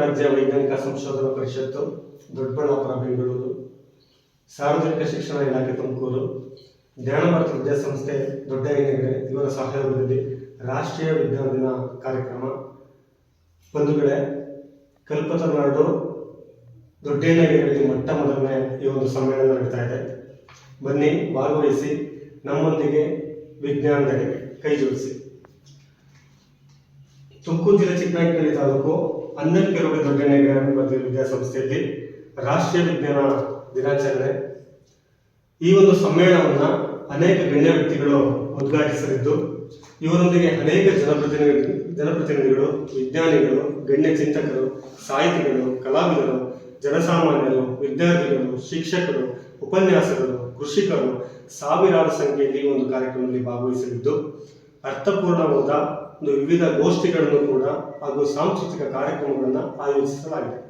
ರಾಜ್ಯ ವೈಜ್ಞಾನಿಕ ಸಂಶೋಧನಾ ಪರಿಷತ್ತು, ದೊಡ್ಡಬಳ್ಳಾಪುರ, ಬೆಂಗಳೂರು, ಸಾರ್ವಜನಿಕ ಶಿಕ್ಷಣ ಇಲಾಖೆ ತುಮಕೂರು ಜ್ಞಾನ ಭಾರತ ವಿದ್ಯಾಸಂಸ್ಥೆ ದೊಡ್ಡ ಏನಿಗೆ ಇವರ ಸಹಯೋಗದಲ್ಲಿ ರಾಷ್ಟ್ರೀಯ ವಿಜ್ಞಾನ ದಿನ ಕಾರ್ಯಕ್ರಮ. ಒಂದು ಕಡೆ ಕಲ್ಪತನಾಡು ಮೊಟ್ಟ ಮೊದಲನೇ ಈ ಒಂದು ಸಮ್ಮೇಳನ ನಡೀತಾ ಇದೆ. ಬನ್ನಿ, ಭಾಗವಹಿಸಿ, ನಮ್ಮೊಂದಿಗೆ ವಿಜ್ಞಾನದೆಡೆಗೆ ಕೈ ಜೋಡಿಸಿ. ತುಮಕೂರು ಜಿಲ್ಲೆ ಚಿಕ್ಕನಾಯಕನಹಳ್ಳಿ ತಾಲೂಕು ಅನ್ನಕೆರೂರು ದೊಡ್ಡ ವಿದ್ಯಾಸಂಸ್ಥೆಯಲ್ಲಿ ರಾಷ್ಟ್ರೀಯ ವಿಜ್ಞಾನ ದಿನಾಚರಣೆ. ಈ ಒಂದು ಸಮ್ಮೇಳನವನ್ನ ಅನೇಕ ಗಣ್ಯ ವ್ಯಕ್ತಿಗಳು ಉದ್ಘಾಟಿಸಲಿದ್ದು, ಇವರೊಂದಿಗೆ ಅನೇಕ ಜನಪ್ರತಿನಿಧಿ, ಜನಪ್ರತಿನಿಧಿಗಳು, ವಿಜ್ಞಾನಿಗಳು, ಗಣ್ಯ ಚಿಂತಕರು, ಸಾಹಿತಿಗಳು, ಕಲಾವಿದರು, ಜನಸಾಮಾನ್ಯರು, ವಿದ್ಯಾರ್ಥಿಗಳು, ಶಿಕ್ಷಕರು, ಉಪನ್ಯಾಸಕರು, ಕೃಷಿಕರು ಸಾವಿರಾರು ಸಂಖ್ಯೆಯಲ್ಲಿ ಒಂದು ಕಾರ್ಯಕ್ರಮದಲ್ಲಿ ಭಾಗವಹಿಸಲಿದ್ದು, ಅರ್ಥಪೂರ್ಣವಾದ ಒಂದು ವಿವಿಧ ಗೋಷ್ಠಿಗಳನ್ನು ಕೂಡ ಹಾಗೂ ಸಾಂಸ್ಕೃತಿಕ ಕಾರ್ಯಕ್ರಮಗಳನ್ನು ಆಯೋಜಿಸಲಾಗಿದೆ.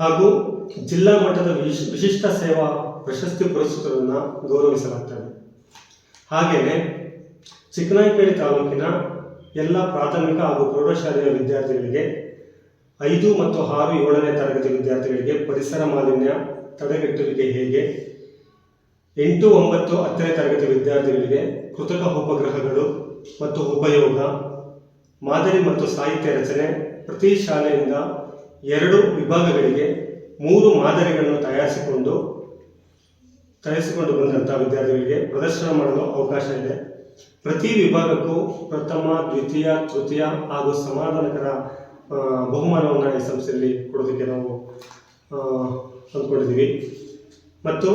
ಹಾಗೂ ಜಿಲ್ಲಾ ಮಟ್ಟದ ವಿಶ್- ವಿಶಿಷ್ಟ ಸೇವಾ ಪ್ರಶಸ್ತಿ ಪುರಸ್ಕೃತರನ್ನ ಗೌರವಿಸಲಾಗ್ತದೆ. ಹಾಗೆಯೇ ಚಿಕ್ಕನಾಯಕನಹಳ್ಳಿ ತಾಲೂಕಿನ ಎಲ್ಲ ಪ್ರಾಥಮಿಕ ಹಾಗೂ ಪ್ರೌಢಶಾಲೆಯ ವಿದ್ಯಾರ್ಥಿಗಳಿಗೆ, ಐದು ಮತ್ತು ಆರು ಏಳನೇ ತರಗತಿ ವಿದ್ಯಾರ್ಥಿಗಳಿಗೆ ಪರಿಸರ ಮಾಲಿನ್ಯ ತಡೆಗಟ್ಟುವಿಕೆ ಹೇಗೆ, ಎಂಟು ಒಂಬತ್ತು ಹತ್ತನೇ ತರಗತಿ ವಿದ್ಯಾರ್ಥಿಗಳಿಗೆ ಕೃತಕ ಉಪಗ್ರಹಗಳು ಮತ್ತು ಉಪಯೋಗ, ಮಾದರಿ ಮತ್ತು ಸಾಹಿತ್ಯ ರಚನೆ ಪ್ರತಿ ಶಾಲೆಯಿಂದ ಎರಡು ವಿಭಾಗಗಳಿಗೆ ಮೂರು ಮಾದರಿಗಳನ್ನು ತಯಾರಿಸಿಕೊಂಡು ತಯಾರಿಸಿಕೊಂಡು ಬಂದಂಥ ವಿದ್ಯಾರ್ಥಿಗಳಿಗೆ ಪ್ರದರ್ಶನ ಮಾಡಲು ಅವಕಾಶ ಇದೆ. ಪ್ರತಿ ವಿಭಾಗಕ್ಕೂ ಪ್ರಥಮ, ದ್ವಿತೀಯ, ತೃತೀಯ ಹಾಗೂ ಸಮಾಧಾನಕರ ಬಹುಮಾನವನ್ನು ಈ ಸಂಸ್ಥೆಯಲ್ಲಿ ಕೊಡೋದಕ್ಕೆ ನಾವು ಅಂದ್ಕೊಂಡಿದ್ದೀವಿ. ಮತ್ತು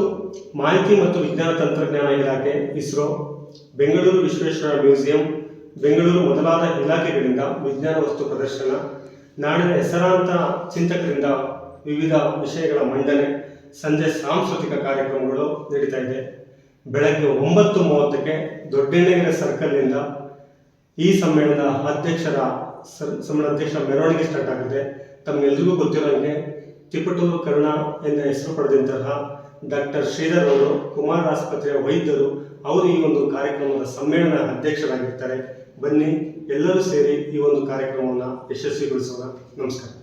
ಮಾಹಿತಿ ಮತ್ತು ವಿಜ್ಞಾನ ತಂತ್ರಜ್ಞಾನ ಇಲಾಖೆ, ಇಸ್ರೋ, ಬೆಂಗಳೂರು ವಿಶ್ವೇಶ್ವರ ಮ್ಯೂಸಿಯಂ, ಬೆಂಗಳೂರು ಮೊದಲಾದ ಇಲಾಖೆಗಳಿಂದ ವಿಜ್ಞಾನ ವಸ್ತು ಪ್ರದರ್ಶನ, ನಾಡಿನ ಹೆಸರಾಂತ ಚಿಂತಕರಿಂದ ವಿವಿಧ ವಿಷಯಗಳ ಮಂಡನೆ, ಸಂಜೆ ಸಾಂಸ್ಕೃತಿಕ ಕಾರ್ಯಕ್ರಮಗಳು ನಡೀತಾ ಇದೆ. ಬೆಳಗ್ಗೆ ಒಂಬತ್ತು ಮೂವತ್ತಕ್ಕೆ ದೊಡ್ಡೆಣ್ಣಗೆರೆ ಸರ್ಕಲ್ನಿಂದ ಈ ಸಮ್ಮೇಳನದ ಅಧ್ಯಕ್ಷರ ಸರ್- ಸಮ್ಮೇಳನ ಅಧ್ಯಕ್ಷರ ಮೆರವಣಿಗೆ ಸ್ಟಾರ್ಟ್ ಆಗುತ್ತೆ. ತಮ್ಮೆಲ್ಲರಿಗೂ ಗೊತ್ತಿರೋಂಗೆ ತಿಪಟೂರು ಕರುಣ ಎಂದ ಹೆಸರು ಪಡೆದಂತಹ ಡಾಕ್ಟರ್ ಶ್ರೀಧರ್ ಅವರು ಕುಮಾರ್ ಆಸ್ಪತ್ರೆಯ ವೈದ್ಯರು, ಅವರು ಈ ಒಂದು ಕಾರ್ಯಕ್ರಮದ ಸಮ್ಮೇಳನ ಅಧ್ಯಕ್ಷರಾಗಿರ್ತಾರೆ. ಬನ್ನಿ, ಎಲ್ಲರೂ ಸೇರಿ ಈ ಒಂದು ಕಾರ್ಯಕ್ರಮವನ್ನು ಯಶಸ್ವಿಗೊಳಿಸೋಣ. ನಮಸ್ಕಾರ.